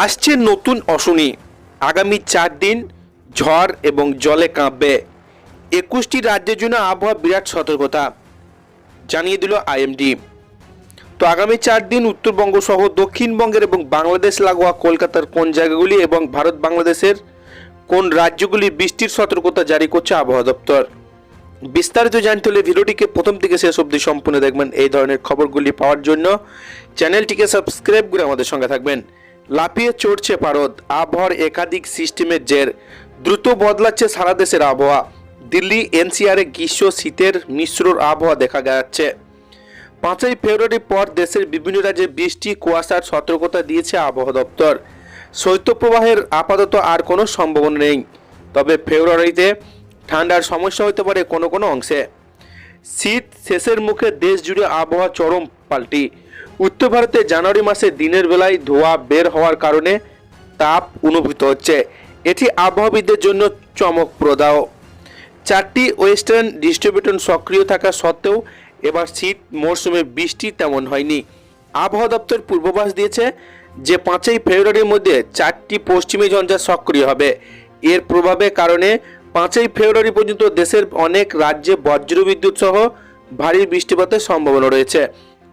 আসছে নতুন অশনি। আগামী চার দিন ঝড় এবং জলে কাঁপবে। একুশটি রাজ্যের জন্য আবহাওয়া বিরাট সতর্কতা, জানিয়ে দিল আইএমডি। তো আগামী চার দিন উত্তরবঙ্গ সহ দক্ষিণবঙ্গের এবং বাংলাদেশ লাগোয়া কলকাতার কোন জায়গাগুলি এবং ভারত বাংলাদেশের কোন রাজ্যগুলি বৃষ্টির সতর্কতা জারি করছে আবহাওয়া দপ্তর? বিস্তারিত জানতে হলে ভিডিওটিকে প্রথম থেকে শেষ অবধি সম্পূর্ণ দেখবেন। এই ধরনের খবরগুলি পাওয়ার জন্য চ্যানেলটিকে সাবস্ক্রাইব করে আমাদের সঙ্গে থাকবেন। লাফিয়ে চড়ছে পারদ। আবহাওয়ার একাধিক সিস্টেমের জের। দ্রুত বদলাচ্ছে সারা দেশের আবহাওয়া। দিল্লি, এনসিআরে গ্রীষ্ম শীতের মিশ্র আবহাওয়া দেখা যাচ্ছে পাঁচই ফেব্রুয়ারির পর দেশের বিভিন্ন রাজ্যে বৃষ্টি, কুয়াশার সতর্কতা দিয়েছে আবহাওয়া দপ্তর। শৈত্যপ্রবাহের আপাতত আর কোনো সম্ভাবনা নেই। তবে ফেব্রুয়ারিতে ঠান্ডার সমস্যা হতে পারে কোনো কোনো অংশে। শীত শেষের মুখে দেশ জুড়ে আবহাওয়া চরম পাল্টি। উত্তর ভারতে জানুয়ারি মাসে দিনের বেলায় ধোঁয়া বের হওয়ার কারণে তাপ অনুভূত হচ্ছে। এটি আবহাওয়াবিদদের জন্য চমকপ্রদাও। চারটি ওয়েস্টার্ন ডিস্ট্রিবিউটন সক্রিয় থাকা সত্ত্বেও এবার শীত মরশুমে বৃষ্টি তেমন হয়নি। আবহাওয়া দপ্তর পূর্বাভাস দিয়েছে যে পাঁচই ফেব্রুয়ারির মধ্যে চারটি পশ্চিমী ঝঞ্ঝা সক্রিয় হবে। এর প্রভাবে কারণে পাঁচই ফেব্রুয়ারি পর্যন্ত দেশের অনেক রাজ্যে বজ্রবিদ্যুৎ সহ ভারী বৃষ্টিপাতের সম্ভাবনা রয়েছে।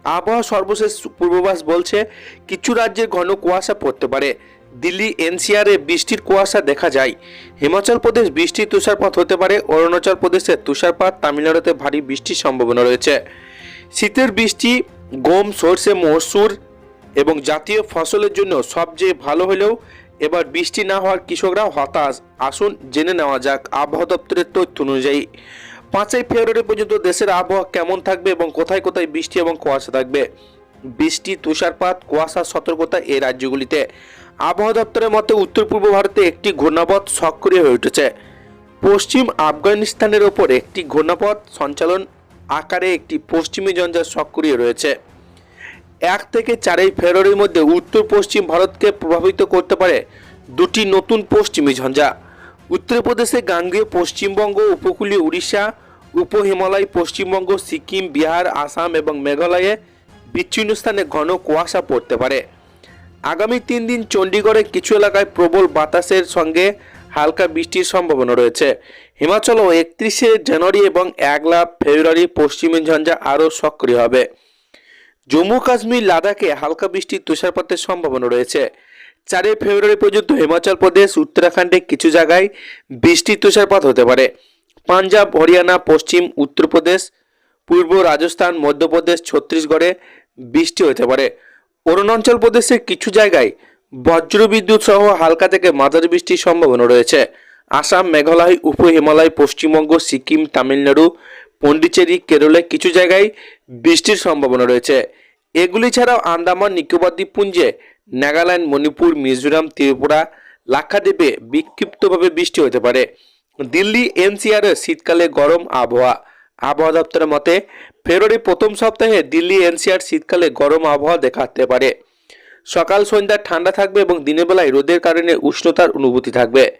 আবহাওয়া সর্বশেষ পূর্বাভাস বলছে, কিছু রাজ্যে ঘন কুয়াশা পড়তে পারে। দিল্লি এনসিআরে বৃষ্টির কুয়াশা দেখা যায়। হিমাচল প্রদেশ বৃষ্টির তুষারপাত হতে পারে। অরুণাচল প্রদেশে তুষারপাত, তামিলনাড়ুতে ভারী বৃষ্টির সম্ভাবনা রয়েছে। শীতের বৃষ্টি, গম, সর্ষে, মসুর এবং জাতীয় ফসলের জন্য সবচেয়ে ভালো হলেও এবার বৃষ্টি না হওয়ার কৃষকরা হতাশ। আসুন জেনে নেওয়া যাক আবহাওয়া দপ্তরের তথ্য অনুযায়ী। পাঁচই ফেব্রুয়ারি পর্যন্ত দেশের আবহাওয়া কেমন থাকবে এবং কোথায় কোথায় বৃষ্টি এবং কুয়াশা থাকবে? বৃষ্টি, তুষারপাত কুয়াশার সতর্কতা এই রাজ্যগুলিতে। আবহাওয়া দপ্তরের মতে উত্তর পূর্ব ভারতে একটি ঘূর্ণাপথ সক্রিয় হয়ে উঠেছে। পশ্চিম আফগানিস্তানের ওপর একটি ঘূর্ণাপথ সঞ্চালন আকারে একটি পশ্চিমী জঞ্জার সক্রিয় রয়েছে। এক থেকে চারই ফেব্রুয়ারির মধ্যে উত্তর পশ্চিম ভারতকে প্রভাবিত করতে পারে দুটি নতুন পশ্চিমী ঝঞ্ঝা। উত্তরপ্রদেশে গাঙ্গেয় পশ্চিমবঙ্গ, উপকূলীয় উড়িষ্যা উপ হিমালয় পশ্চিমবঙ্গ, সিকিম, বিহার, আসাম এবং মেঘালয়ে বিচ্ছিন্ন স্থানে ঘন কুয়াশা পড়তে পারে। আগামী তিন দিন চণ্ডীগড়ে কিছু এলাকায় প্রবল বাতাসের সঙ্গে হালকা বৃষ্টির সম্ভাবনা রয়েছে। হিমাচল ও একত্রিশে জানুয়ারি এবং একলা ফেব্রুয়ারি পশ্চিমী ঝঞ্ঝা আরও সক্রিয় হবে। জম্মু কাশ্মীর, লাদাখে হালকা বৃষ্টির তুষারপাতের সম্ভাবনা রয়েছে। চারই ফেব্রুয়ারি পর্যন্ত হিমাচল প্রদেশ, উত্তরাখণ্ডে কিছু জায়গায় বৃষ্টি তুষারপাত হতে পারে। পাঞ্জাব, হরিয়ানা, পশ্চিম উত্তরপ্রদেশ, পূর্ব রাজস্থান, মধ্যপ্রদেশ, ছত্তিশগড়ে বৃষ্টি হতে পারে। অরুণাচল প্রদেশের কিছু জায়গায় বজ্রবিদ্যুৎ সহ হালকা থেকে মাঝারি বৃষ্টির সম্ভাবনা রয়েছে। আসাম, মেঘালয়, উপ হিমালয়, পশ্চিমবঙ্গ, সিকিম, তামিলনাড়ু, পন্ডিচেরি, কেরলে কিছু জায়গায় বৃষ্টির সম্ভাবনা রয়েছে। এগুলি ছাড়াও আন্দামান, নিকোবর দ্বীপপুঞ্জে নাগাল্যান্ড, মণিপুর, মিজোরাম, ত্রিপুরা, লাক্ষাদ্বীপে বিক্ষিপ্তভাবে বৃষ্টি হতে পারে। দিল্লি, এনসিআরে শীতকালে গরম আবহাওয়া। আবহাওয়া দপ্তরের মতে, ফেব্রুয়ারি প্রথম সপ্তাহে দিল্লি, এনসিআর শীতকালে গরম আবহাওয়া দেখাতে পারে। সকাল, সন্ধ্যা ঠান্ডা থাকবে এবং দিনের বেলায় রোদের কারণে উষ্ণতার অনুভূতি থাকবে।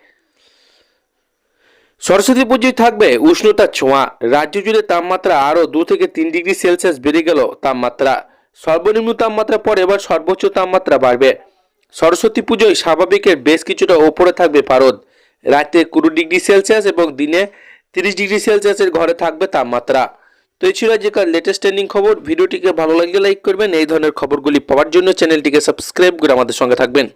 সরস্বতী পুজোয় থাকবে উষ্ণতার ছোঁয়া। রাজ্য জুড়ে তাপমাত্রা আরও দু থেকে তিন ডিগ্রি সেলসিয়াস বেড়ে গেল তাপমাত্রা সর্বনিম্ন তাপমাত্রা পরে এবার সর্বোচ্চ তাপমাত্রা বাড়বে। সরস্বতী পুজোয় স্বাভাবিকের বেশ কিছুটা ওপরে থাকবে পারদ। রাতে কুড়ি ডিগ্রি সেলসিয়াস এবং দিনে তিরিশ ডিগ্রি সেলসিয়াসের ঘরে থাকবে তাপমাত্রা। তো এই ছিল আজকের লেটেস্ট ট্রেন্ডিং খবর। ভিডিওটিকে ভালো লাগলে লাইক করবেন। এই ধরনের খবরগুলি পাওয়ার জন্য চ্যানেলটিকে সাবস্ক্রাইব করে আমাদের সঙ্গে থাকবেন।